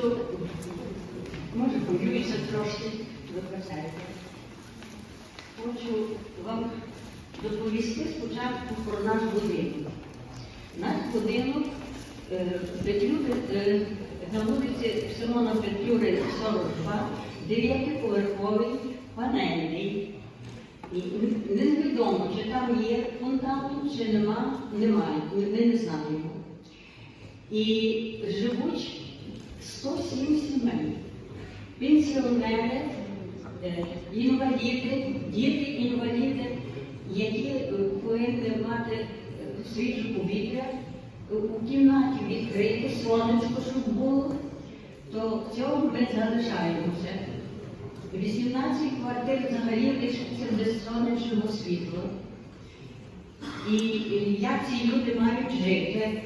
хочу, може, пом'юся трошки, вибачайте. Хочу вам доповісти спочатку про наш будинок. Наш будинок е, Петлюри, е, на вулиці Симона Петлюри, 42, дев'ятиповерховий, панельний. І невідомо, чи там є фундамент, чи нема, немає. Ми не знаємо. І живуть 107 сімей. Пенсіонери, е, інваліди, діти інваліди, які е, повинні мати е, свіже повітря, у кімнаті відкрити сонечко, щоб було, то цього ми залишаємося. 18 квартир взагалі лишиться без сонячного світла. І як ці люди мають жити,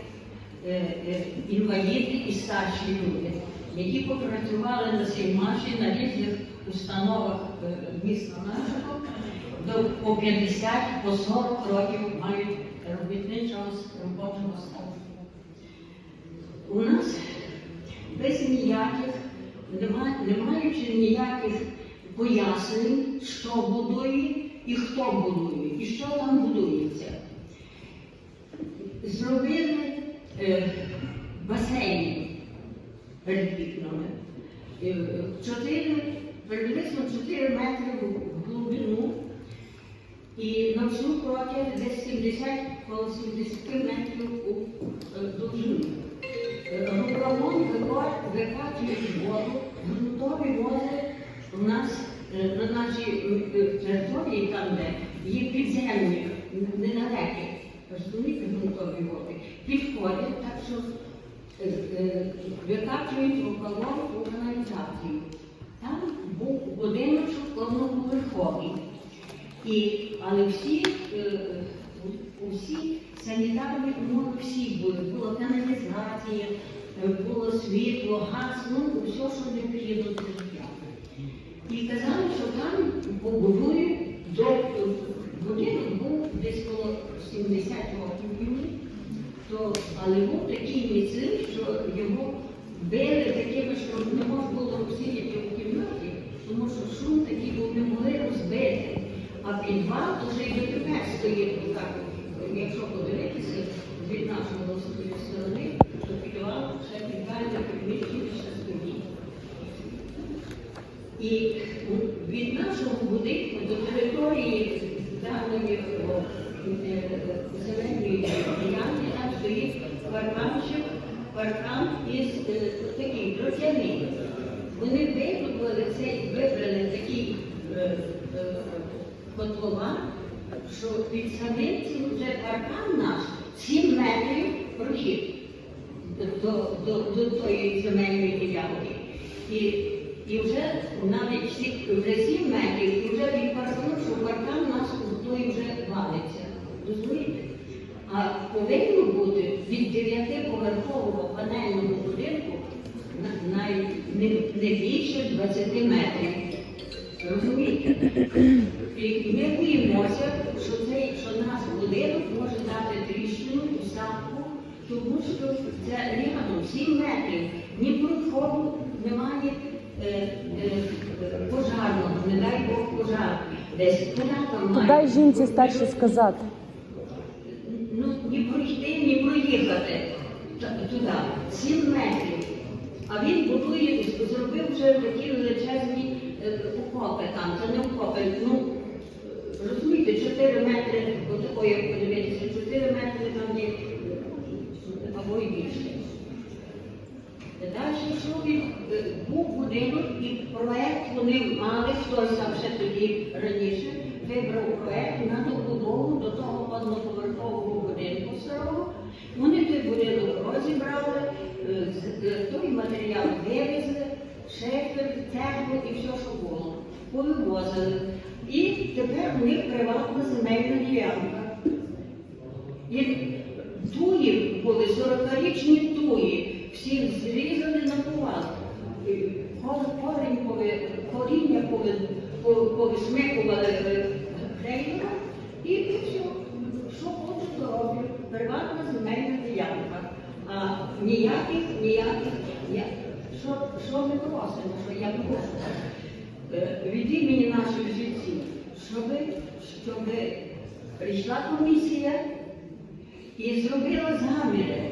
інваліди і старші люди, які попрацювали на Сеймаші на різних установах е, міста нашого, до по 50, по 40 років мають робітничого робочого стажу. У нас без ніяких, не маючи ніяких пояснень, що будує і хто будує, і що там будується. Зробили е, басейн перед вікнами. Е, приблизно 4 метри в глибину і на всю протяг десь 70 по 70 метрів у е, довжину. Рукавом викачують воду, грунтові води у нас на нашій території, там, де є підземні, не на реки, розумієте, грунтові води, підходять, так що е, е, викачують рукавом у каналізацію. Там був будиночок одноповерховий. І, але всі, е, усі санітарні умови всі були. Була каналізація, було світло, газ, ну все, що необхідно для життя. І казали, що там побудують до будинок був десь коло 70 років але був такий міцний, що його били такими, що не можна було сидіти в кімнаті, тому що шум такий був, не могли розбити. А підвал вже й дотепер стоїть отак. Якщо подивитися від нашої сторони, то підвал ще підвальне приміщення ще стоїть. І від нашого будинку до території даної о, е, зеленої там стоїть парканчик, паркан із е, такий дротяний. Вони вибрали цей, вибрали такий е, е, котлован, що під самим вже паркан наш 7 метрів прохід до, до, до тої земельної ділянки. І, і вже навіть вже 7 метрів, і вже від паркану, що паркан у нас той вже валиться. Розумієте? А повинно бути від 9-поверхового панельного будинку не, більше 20 метрів. Розумієте? І ми боїмося, що цей, що наш будинок може дати тріщину, посадку, тому що це рядом 7 метрів. Ні проходу немає е, е, пожарного, не дай Бог пожар. Десь куди там має? дай жінці старші сказати. Ну, ні пройти, ні проїхати туди. Сім метрів. А він будує, зробив вже такі величезні е, окопи там. Це не окопи. Ну, розумієте, 4 метри, отакої, як подивитися, 4 метри там є, або і більше. Далі він е, був будинок і проект вони мали, хтось там ще тоді раніше вибрав проект на добудову до того одноповерхового будинку старого. Вони той будинок розібрали, е, з- е, той матеріал вивезли, шифер, цеглу і все, що було. Повивозили. І тепер у них приватна земельна ділянка. І туї були 40-річні туї, всі зрізані на пови, коріння пови, по- повисмикували е, і все. Що хочу, то роблю. Приватна земельна ділянка. А ніяких, ніяких, ні- що, що ми просимо, що я прошу е, від імені наших життів, щоб, щоб прийшла комісія і зробила заміри,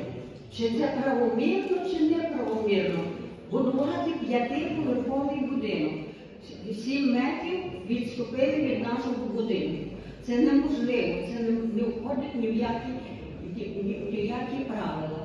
чи це правомірно, чи неправомірно будувати п'ятиповерховий будинок. Сім метрів відступили від нашого будинку. Це неможливо, це не, входить ні в які, ні в які правила.